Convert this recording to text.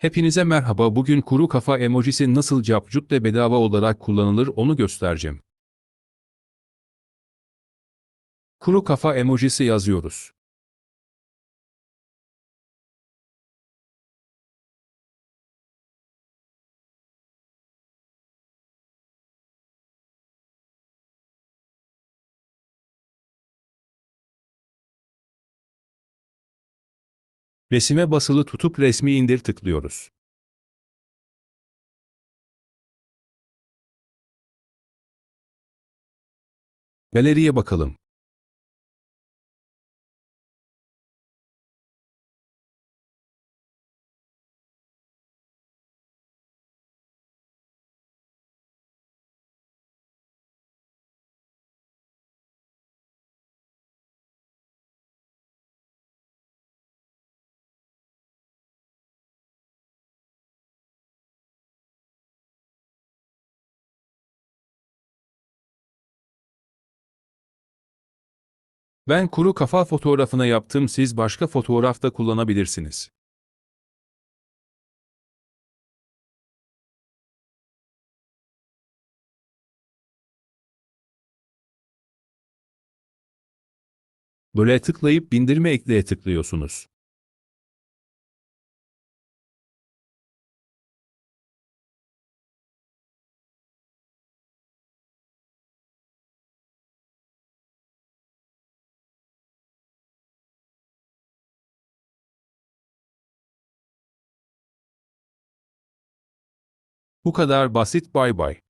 Hepinize merhaba bugün kuru kafa emojisi nasıl capcut ve bedava olarak kullanılır onu göstereceğim. Kuru kafa emojisi yazıyoruz. Resime basılı tutup resmi indir tıklıyoruz. Galeriye bakalım. Ben kuru kafa fotoğrafına yaptım siz başka fotoğrafta kullanabilirsiniz. Böyle tıklayıp bindirme ekleye tıklıyorsunuz. Bu kadar basit bay bay.